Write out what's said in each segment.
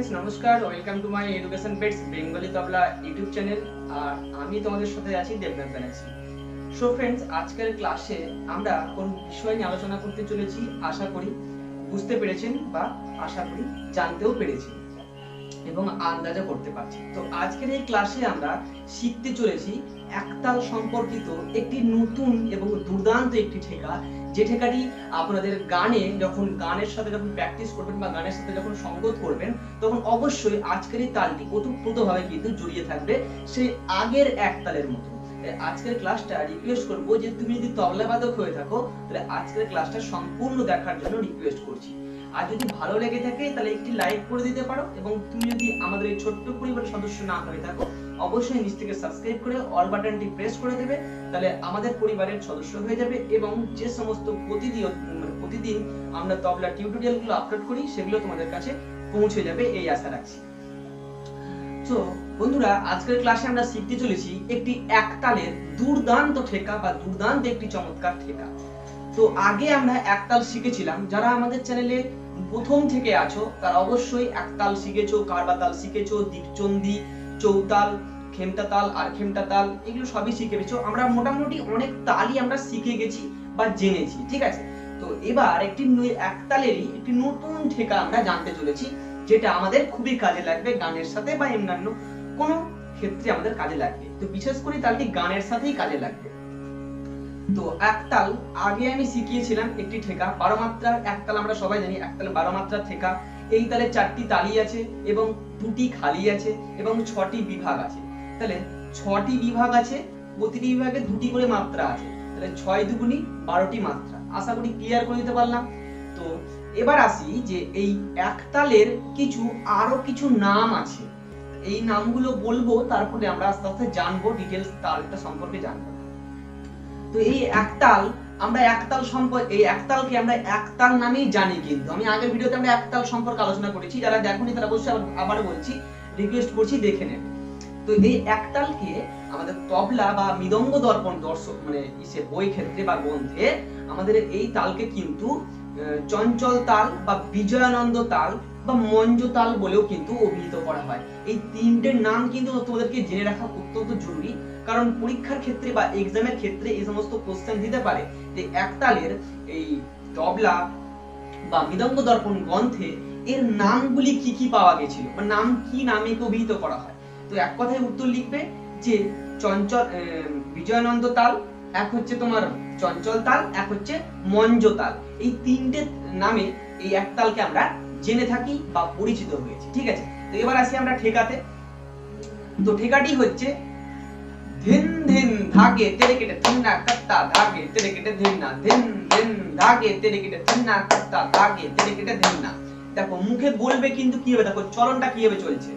Friends নমস্কার welcome to my education pets Bengali tabla YouTube channel আর আমি তোমাদের সাথে আছি দেবনাথ ব্যানার্জি সো ফ্রেন্ডস আজকের ক্লাসে আমরা কোন বিষয় নিয়ে আলোচনা করতে চলেছি, আশা করি বুঝতে পেরেছেন বা আশা করি জানতেও পেরেছেন এবং আন্দাজও করতে পারছি তো আজকের এই ক্লাসে আমরা শিখতে চলেছি একতাল সম্পর্কিত একটি নতুন এবং দুর্দান্ত একটি ঠেকা যে ঠেকাটি আপনাদের গানে যখন গানের সাথে যখন প্র্যাকটিস করবেন বা গানের সাথে যখন সঙ্গত করবেন, তখন অবশ্যই আজকের এই তালটি ওতপ্রোতভাবে কিন্তু জড়িয়ে থাকবে সেই আগের এক তালের মতো আজকের ক্লাসটা রিকোয়েস্ট করব যে তুমি যদি তবলা বাদক হয়ে থাকো, তাহলে আজকের ক্লাসটা সম্পূর্ণ দেখার জন্য রিকোয়েস্ট করছি। আর যদি ভালো লেগে থাকে, তাহলে একটি লাইক করে দিতে পারো এবং তুমি যদি আমাদের এই ছোট্ট পরিবারের সদস্য না হয়ে থাকো অবশ্যই নিচ সাবস্ক্রাইব করে অল বাটনটি প্রেস করে দেবে, তাহলে আমাদের পরিবারের সদস্য হয়ে যাবে এবং যে সমস্ত প্রতিদিন মানে প্রতিদিন আমরা তবলা টিউটোরিয়ালগুলো আপলোড করি, সেগুলো তোমাদের কাছে পৌঁছে যাবে, এই আশা রাখছি। তো বন্ধুরা, আজকের ক্লাসে আমরা শিখতে চলেছি একটি একতালের দুর্দান্ত ঠেকা বা দুর্দান্ত একটি চমৎকার ঠেকা। তো আগে আমরা একতাল শিখেছিলাম। যারা আমাদের চ্যানেলে প্রথম থেকে আছো, তারা অবশ্যই একতাল শিখেছো কারবা তাল শিখেছো দীপচন্দি চৌতাল, খেমটা তাল, আর খেমটা তাল, এগুলো সবই শিখে গেছো। আমরা মোটামুটি অনেক তালই আমরা শিখে গেছি বা জেনেছি, ঠিক আছে? তো এবার একটি একতালেরই একটি নতুন ঠেকা আমরা জানতে চলেছি, যেটা আমাদের খুবই কাজে লাগবে গানের সাথে বা অন্যান্য কোনো ক্ষেত্রে আমাদের কাজে লাগবে। তো বিশেষ করে তালটি গানের সাথেই কাজে লাগবে। তো একতাল আগে আমি শিখিয়েছিলাম একটি ঠেকা, বারো মাত্রার একতাল আমরা সবাই জানি একতাল বারো মাত্রার ঠেকা। এই তালে চারটি তালি আছে এবং দুটি খালি আছে এবং ছটি বিভাগ আছে। তাহলে ছটি বিভাগ আছে, প্রতিটি বিভাগে দুটি করে মাত্রা আছে। তাহলে ছয় দুগুনি বারোটি মাত্রা। আশা করি ক্লিয়ার করে দিতে পারলাম? তো এবার আসি যে এই একতালের কিছু, আরও কিছু নাম আছে। এই নামগুলো বলব, তারপরে আমরা আস্তে আস্তে জানব ডিটেলস তালটা সম্পর্কে জানব। তো এই একতাল আমরা একতাল সম্পর্কে এই একতালকে আমরা একতাল নামেই জানি কিন্তু। আমি আগের ভিডিওতে আমরা একতাল সম্পর্কে আলোচনা করেছি, যারা দেখোনি তারা অবশ্যই আবার বলছি রিকোয়েস্ট করছি দেখে নেবে। তো এই একতালকে আমাদের তবলা বা মৃদঙ্গ দর্পণ দর্শক মানে ইসে বই ক্ষেত্রে বা গ্রন্থে আমাদের এই তালকে কিন্তু চঞ্চল তাল বা বিজয়ানন্দ তাল বা মঞ্জ তাল বলেও কিন্তু অভিহিত করা হয়। এই তিনটের নাম কিন্তু তোমাদেরকে জেনে রাখা অত্যন্ত জরুরি, কারণ পরীক্ষার ক্ষেত্রে বা এক্সামের ক্ষেত্রে এই সমস্ত কোশ্চেন দিতে পারে যে একতালের এই তবলা বা মৃদঙ্গ দর্পণ গ্রন্থে এর নামগুলি কি কি পাওয়া গেছিল বা নাম কি নামে অভিহিত করা হয়। তো এক কথায় উত্তর লিখবে যে চঞ্চল বিজয়ানন্দ তাল, এক হচ্ছে তোমার চঞ্চল তাল, এক হচ্ছে মঞ্জ তাল। এই তিনটে নামে এই এক তালকে আমরা জেনে থাকি বা পরিচিত হয়েছি, ঠিক আছে? তো এবার আসি আমরা ঠেকাতে। তো ঠেকাটি হচ্ছে, ধিন ধিন ধাগে তেরে কেটে ধিন্না কত্তা ধাগে, তেরে কেটে ধিন্না। ধিন ধিন ধাগে তেরে কেটে ধিন্না কত্তা ধাগে, তেরে কেটে ধিন্না। দেখো, মুখে বলবে কিন্তু কি হবে? দেখো কীভাবে চলছে?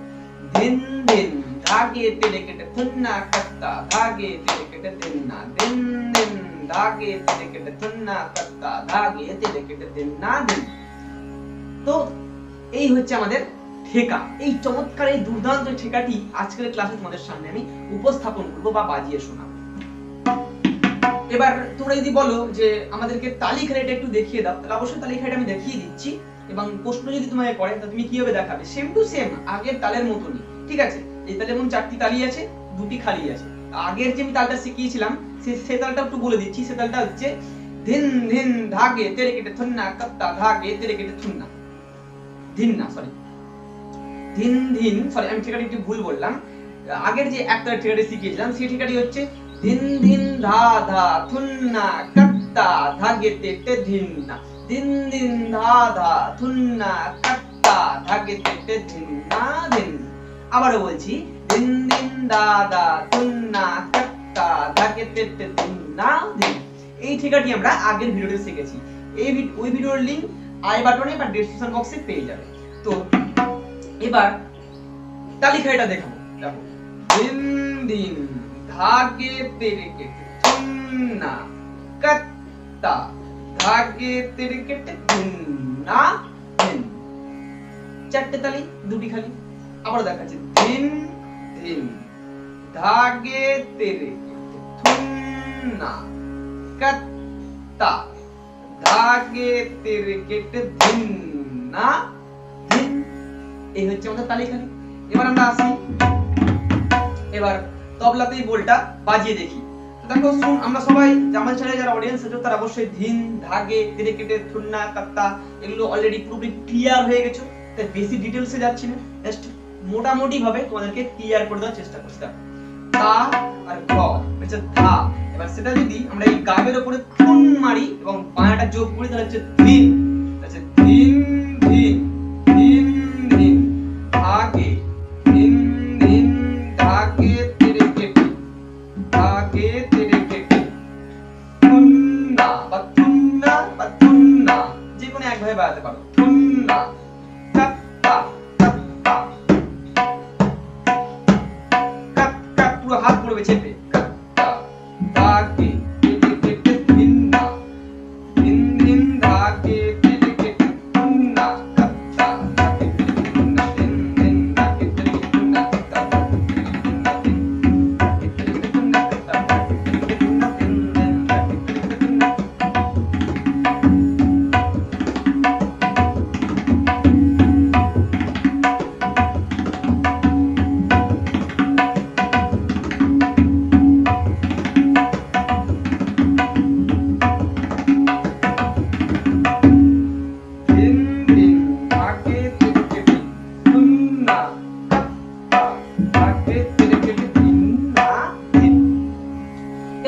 ধিন ধিন ধাগে তেরে কেটে ধিন্না কত্তা ধাগে, তেরে কেটে ধিন্না। ধিন ধিন ধাগে তেরে কেটে ধিন্না কত্তা ধাগে, তেরে কেটে ধিন্না ধিন তো এই হচ্ছে আমাদের ঠেকা। এই চমৎকার এই দুর্দান্ত ঠেকাটি আজকের ক্লাসে তোমাদের সামনে আমি উপস্থাপন করব বা বাজিয়ে শোনাবো। এবার তোমরা যদি বলো যে আমাদেরকে তালিখাটা একটু দেখিয়ে দাও, তাহলে অবশ্যই তালিখাটা আমি দেখিয়ে দিচ্ছি এবং প্রশ্ন যদি তোমাকে করে তাহলে তুমি কীভাবে দেখাবে? সেম টু সেম আগের তালের মতনই, ঠিক আছে? এই তালে যেমন চারটি তালি আছে, দুটি খালি আছে। আগের যে আমি তালটা শিখিয়েছিলাম সে তালটা একটু বলে দিচ্ছি। সে তালটা হচ্ছে ধিন ধিন ধাগে তেরে কেটে থন্না, কত্তা ধাগে তেরে কেটে থুন্না। ধিন না সরি ধিন ধিন সরি আমি ঠিকাটি একটু ভুল বললাম। আগের যে একটা ঠিকাটি শিখিয়েছিলাম, সেই ঠিকাটি হচ্ছে ধিন ধিন ধা ধা থুন্না কত্তা ধাগে তেটে ধিন্না ধিন ধিন ধা ধা থুন্না কত্তা ধাগে তেটে ধিন্না ধিন আবারও বলছি ধিন ধিন দা দা থুন্না কত্তা ধাগে তেটে ধিন্না ধিন এই ঠিকাটি আমরা আগের ভিডিওতে শিখেছি। এই ওই ভিডিওর লিংক আই বাটনে বা ডেসক্রিপশন বক্সে পেয়ে যাবে। তো এবার তালিকাটা দেখাবো। দেখো, দিন দিন ধাগে তেরে কেটে থুন্না কত্তা, ধাগে তেরে কেটে দিন চারটে তালি, দুটি খালি। আবার দেখাচ্ছি, দিন দিন ধাগে তেরে কেটে থুন্না ধাগে তেরে কেটে ধিন্না ধিন এই হচ্ছে আমাদের তালিখালি এবার আমরা আসি। এবার তবলাতে এই বোলটা বাজিয়ে দেখি। দেখো শুন আমরা সবাই জামাল ছেলে, যারা অডিয়েন্স আছে, তারা অবশ্যই ধিন ধাগে ধীরে কেটে, থুন্না কাত্তা এগুলো অলরেডি পুরোপুরি ক্লিয়ার হয়ে গেছো। তাই বেশি ডিটেলসে যাচ্ছি না। জাস্ট মোটামুটি ভাবে তোমাদেরকে ক্লিয়ার করে দেওয়ার চেষ্টা করছি। তা আর গ হচ্ছে ধা। এবার সেটা যদি আমরা এই গাবের উপরে থুন মারি এবং বায়াটা যোগ করি, তাহলে হচ্ছে ধিন হচ্ছে ধিন ধিন ধিন ধিন ধাগে ধিন ধিন ধাকে তেরে কেটে ধাকে তেরে কেটে। থুন্না বা থুন্না বা থুন্না যে কোনো এক ভাবে বাজাতে পারো। থুন্না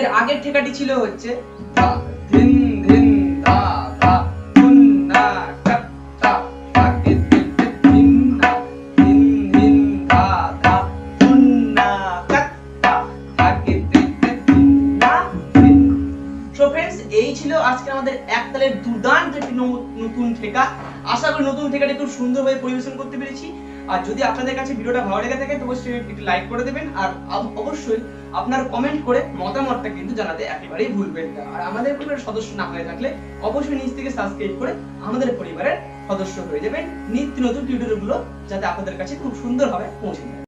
এর আগের ঠেকাটি ছিল হচ্ছে এই ছিল আজকে আমাদের এক তালের দুর্দান্ত একটি নতুন ঠেকা। আশা করি নতুন ঠিকাটি খুব সুন্দরভাবে পরিবেশন করতে পেরেছি। আর যদি আপনাদের কাছে ভিডিওটা ভালো লেগে থাকে, তো অবশ্যই একটু লাইক করে দেবেন। আর অবশ্যই আপনার কমেন্ট করে মতামতটা কিন্তু জানাতে একেবারেই ভুলবেন না। আর আমাদের পরিবারের সদস্য না হয়ে থাকলে অবশ্যই নিজ থেকে সাবস্ক্রাইব করে আমাদের পরিবারের সদস্য হয়ে যাবেন। নিত্য নতুন টিউটোরিয়ালগুলো যাতে আপনাদের কাছে খুব সুন্দরভাবে পৌঁছে যায়।